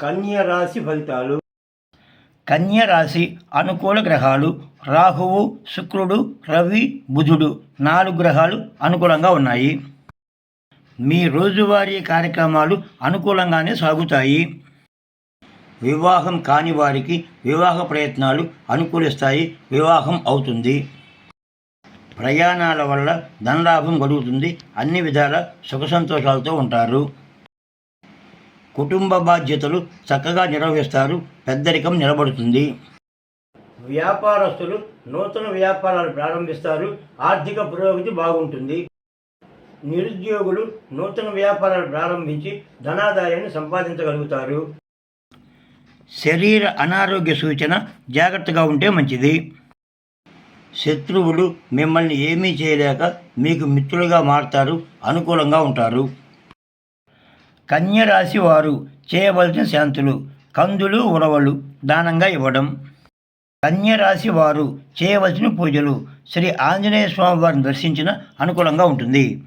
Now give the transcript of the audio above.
కన్య రాశి ఫలితాలు? కన్య రాశి అనుకూల గ్రహాలు రాహువు శుక్రుడు రవి బుధుడు నాలుగు గ్రహాలు అనుకూలంగా ఉన్నాయి. మీ రోజువారీ కార్యక్రమాలు అనుకూలంగానే సాగుతాయి. వివాహం కాని వారికి వివాహ ప్రయత్నాలు అనుకూలిస్తాయి వివాహం అవుతుంది. ప్రయాణాల వల్ల ధనలాభం కలుగుతుంది అన్ని విధాల సుఖ సంతోషాలతో ఉంటారు. కుటుంబ బాధ్యతలు చక్కగా నిర్వహిస్తారు. పెద్దరికం నిలబడుతుంది. వ్యాపారస్తులు నూతన వ్యాపారాలు ప్రారంభిస్తారు. ఆర్థిక పురోగతి బాగుంటుంది. నిరుద్యోగులు నూతన వ్యాపారాలు ప్రారంభించి ధనాదాయాన్ని సంపాదించగలుగుతారు. శరీర అనారోగ్య సూచన జాగ్రత్తగా ఉంటే మంచిది. శత్రువులు మిమ్మల్ని ఏమీ చేయలేక మీకు మిత్రులుగా మారుతారు. అనుకూలంగా ఉంటారు. కన్యరాశి వారు చేయవలసిన శాంతులు కందులు ఉడవలు దానంగా ఇవ్వడం. కన్యరాశి వారు చేయవలసిన పూజలు శ్రీ ఆంజనేయ స్వామి వారిని దర్శించిన అనుకూలంగా ఉంటుంది.